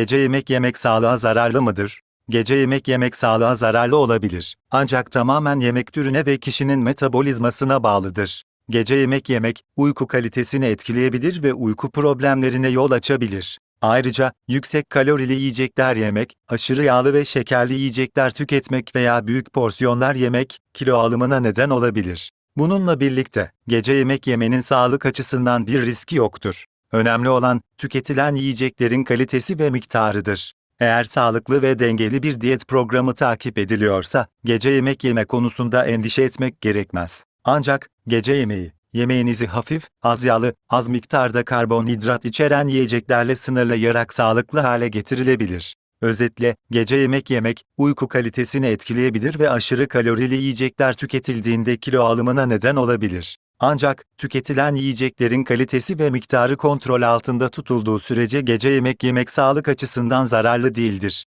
Gece yemek yemek sağlığa zararlı mıdır? Gece yemek yemek sağlığa zararlı olabilir. Ancak tamamen yemek türüne ve kişinin metabolizmasına bağlıdır. Gece yemek yemek, uyku kalitesini etkileyebilir ve uyku problemlerine yol açabilir. Ayrıca, yüksek kalorili yiyecekler yemek, aşırı yağlı ve şekerli yiyecekler tüketmek veya büyük porsiyonlar yemek, kilo alımına neden olabilir. Bununla birlikte, gece yemek yemenin sağlık açısından bir riski yoktur. Önemli olan, tüketilen yiyeceklerin kalitesi ve miktarıdır. Eğer sağlıklı ve dengeli bir diyet programı takip ediliyorsa, gece yemek yeme konusunda endişe etmek gerekmez. Ancak, gece yemeği, yemeğinizi hafif, az yağlı, az miktarda karbonhidrat içeren yiyeceklerle sınırlayarak sağlıklı hale getirilebilir. Özetle, gece yemek yemek, uyku kalitesini etkileyebilir ve aşırı kalorili yiyecekler tüketildiğinde kilo alımına neden olabilir. Ancak, tüketilen yiyeceklerin kalitesi ve miktarı kontrol altında tutulduğu sürece gece yemek yemek sağlık açısından zararlı değildir.